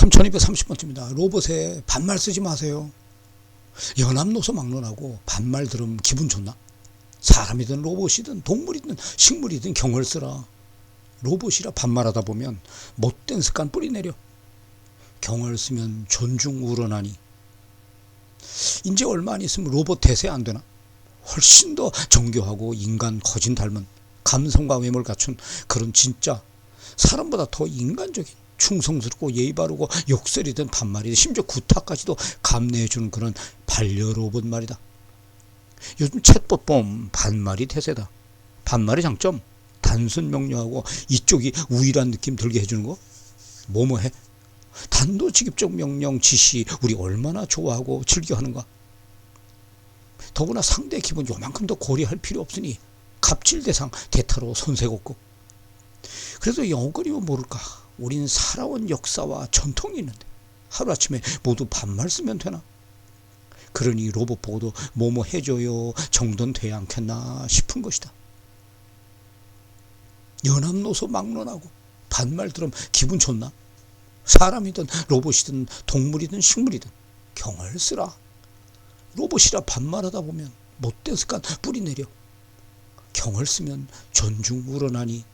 3230번째입니다. 로봇에 반말 쓰지 마세요. 연합노소 막론하고 반말 들으면 기분 좋나? 사람이든 로봇이든 동물이든 식물이든 경을 쓰라. 로봇이라 반말하다 보면 못된 습관 뿌리내려. 경을 쓰면 존중 우러나니. 이제 얼마 안 있으면 로봇 대세 안 되나? 훨씬 더 정교하고 인간 거진 닮은 감성과 외모를 갖춘 그런 진짜 사람보다 더 인간적인 충성스럽고 예의 바르고 욕설이든 반말이든 심지어 구타까지도 감내해 주는 그런 반려 로봇 말이다. 요즘 챗봇 보면 반말이 대세다. 반말의 장점 단순 명료하고 이쪽이 우일한 느낌 들게 해주는 거. 뭐뭐 해? 단도직입적 명령 지시 우리 얼마나 좋아하고 즐겨하는가. 더구나 상대 기분 요만큼 더 고려할 필요 없으니 갑질 대상 대타로 손색 없고. 그래도 영어거리면 모를까 우린 살아온 역사와 전통이 있는데 하루아침에 모두 반말 쓰면 되나? 그러니 로봇 보고도 뭐뭐 해줘요. 정도는 돼야 않겠나 싶은 것이다. 연합노소 막론하고 반말 들으면 기분 좋나? 사람이든 로봇이든 동물이든 식물이든 경을 쓰라. 로봇이라 반말하다 보면 못된 습관 뿌리내려. 경을 쓰면 존중 우러나니